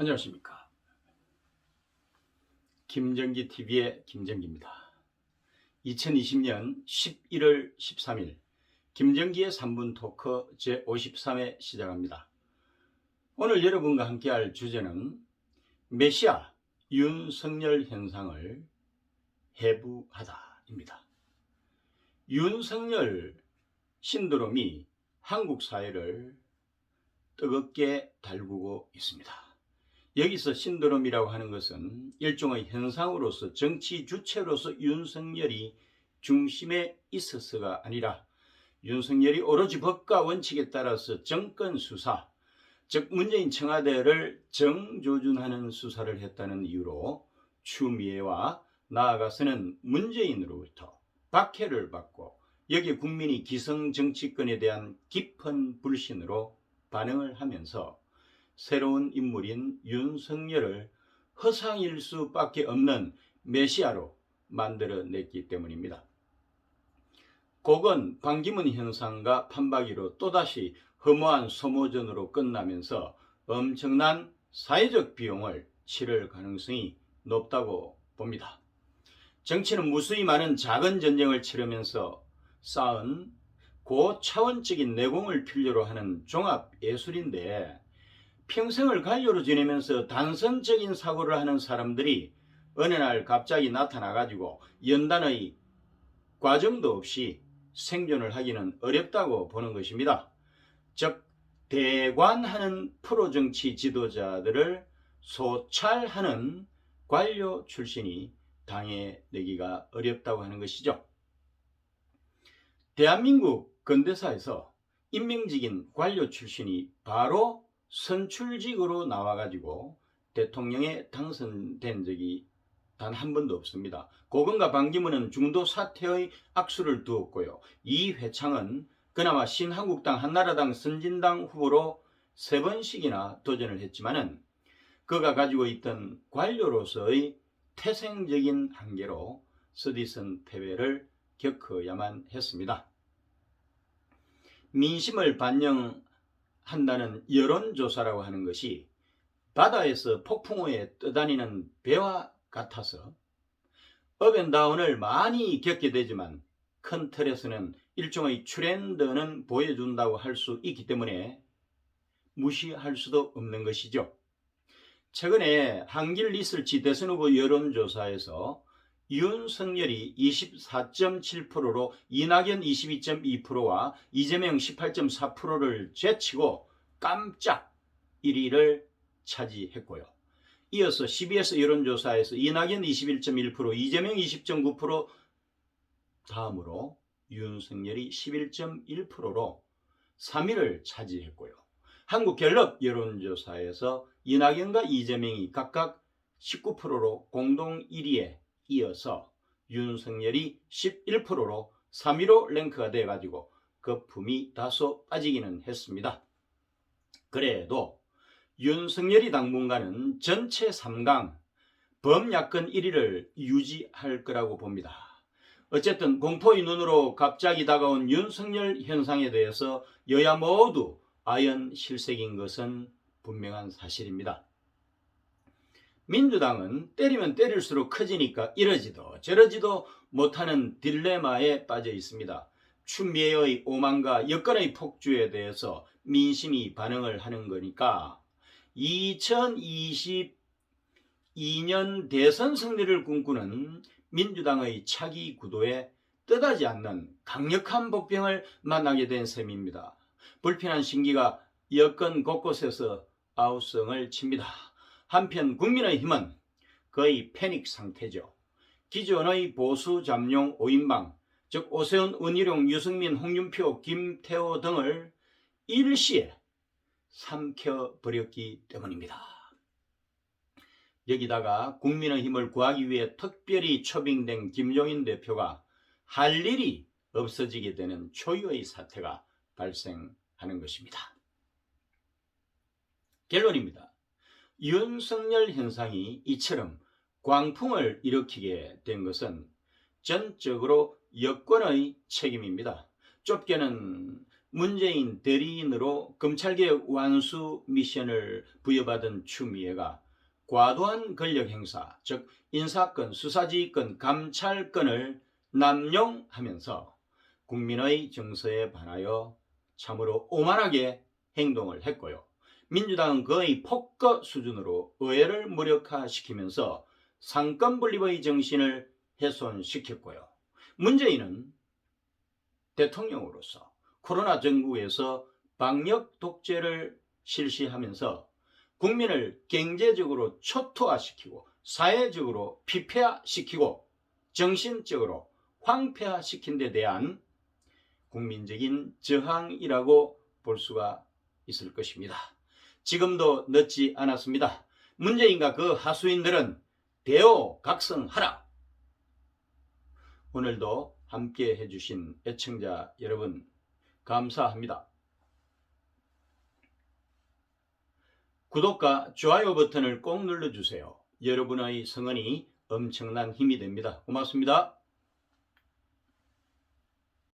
안녕하십니까. 김정기 TV의 김정기입니다. 2020년 11월 13일 김정기의 3분 토크 제53회 시작합니다. 오늘 여러분과 함께할 주제는 메시아 윤석열 현상을 해부하다입니다. 윤석열 신드롬이 한국 사회를 뜨겁게 달구고 있습니다. 여기서 신드롬이라고 하는 것은 일종의 현상으로서 정치 주체로서 윤석열이 중심에 있어서가 아니라 윤석열이 오로지 법과 원칙에 따라서 정권 수사, 즉 문재인 청와대를 정조준하는 수사를 했다는 이유로 추미애와 나아가서는 문재인으로부터 박해를 받고 여기 국민이 기성 정치권에 대한 깊은 불신으로 반응을 하면서 새로운 인물인 윤석열을 허상일 수밖에 없는 메시아로 만들어냈기 때문입니다. 곡은 반기문 현상과 판박이로 또다시 허무한 소모전으로 끝나면서 엄청난 사회적 비용을 치를 가능성이 높다고 봅니다. 정치는 무수히 많은 작은 전쟁을 치르면서 쌓은 고차원적인 내공을 필요로 하는 종합 예술인데 평생을 관료로 지내면서 단선적인 사고를 하는 사람들이 어느 날 갑자기 나타나 가지고 연단의 과정도 없이 생존을 하기는 어렵다고 보는 것입니다. 즉 대관하는 프로 정치 지도자들을 소찰하는 관료 출신이 당해 내기가 어렵다고 하는 것이죠. 대한민국 근대사에서 임명직인 관료 출신이 바로 선출직으로 나와가지고 대통령에 당선된 적이 단 한 번도 없습니다. 고건과 반기문은 중도 사퇴의 악수를 두었고요. 이 회창은 그나마 신한국당 한나라당 선진당 후보로 세 번씩이나 도전을 했지만은 그가 가지고 있던 관료로서의 태생적인 한계로 서디슨 패배를 겪어야만 했습니다. 민심을 반영 한다는 여론조사라고 하는 것이 바다에서 폭풍우에 떠다니는 배와 같아서 업앤다운을 많이 겪게 되지만 큰 틀에서는 일종의 트렌드는 보여준다고 할 수 있기 때문에 무시할 수도 없는 것이죠. 최근에 한길 리서치 대선 후보 여론조사에서 윤석열이 24.7%로 이낙연 22.2%와 이재명 18.4%를 제치고 깜짝 1위를 차지했고요. 이어서 CBS 여론조사에서 이낙연 21.1%, 이재명 20.9% 다음으로 윤석열이 11.1%로 3위를 차지했고요. 한국갤럽 여론조사에서 이낙연과 이재명이 각각 19%로 공동 1위에 이어서 윤석열이 11%로 3위로 랭크가 돼가지고 거품이 다소 빠지기는 했습니다. 그래도 윤석열이 당분간은 전체 3강 범야권 1위를 유지할 거라고 봅니다. 어쨌든 공포의 눈으로 갑자기 다가온 윤석열 현상에 대해서 여야 모두 아연 실색인 것은 분명한 사실입니다. 민주당은 때리면 때릴수록 커지니까 이러지도 저러지도 못하는 딜레마에 빠져 있습니다. 추미애의 오만과 여건의 폭주에 대해서 민심이 반응을 하는 거니까 2022년 대선 승리를 꿈꾸는 민주당의 차기 구도에 떠나지 않는 강력한 복병을 만나게 된 셈입니다. 불편한 심기가 여건 곳곳에서 아우성을 칩니다. 한편 국민의 힘은 거의 패닉 상태죠. 기존의 보수 잠룡 5인방, 즉 오세훈, 은희룡, 유승민, 홍준표, 김태호 등을 일시에 삼켜버렸기 때문입니다. 여기다가 국민의힘을 구하기 위해 특별히 초빙된 김종인 대표가 할 일이 없어지게 되는 초유의 사태가 발생하는 것입니다. 결론입니다. 윤석열 현상이 이처럼 광풍을 일으키게 된 것은 전적으로 여권의 책임입니다. 좁게는 문재인 대리인으로 검찰개혁 완수 미션을 부여받은 추미애가 과도한 권력 행사, 즉 인사권, 수사지휘권, 감찰권을 남용하면서 국민의 정서에 반하여 참으로 오만하게 행동을 했고요. 민주당은 거의 폭거 수준으로 의회를 무력화시키면서 상권 분립의 정신을 훼손시켰고요. 문재인은 대통령으로서 코로나 정부에서 방역 독재를 실시하면서 국민을 경제적으로 초토화시키고 사회적으로 피폐화시키고 정신적으로 황폐화시킨 데 대한 국민적인 저항이라고 볼 수가 있을 것입니다. 지금도 늦지 않았습니다. 문재인과 그 하수인들은 대오 각성하라. 오늘도 함께 해주신 애청자 여러분 감사합니다. 구독과 좋아요 버튼을 꼭 눌러주세요. 여러분의 성원이 엄청난 힘이 됩니다. 고맙습니다.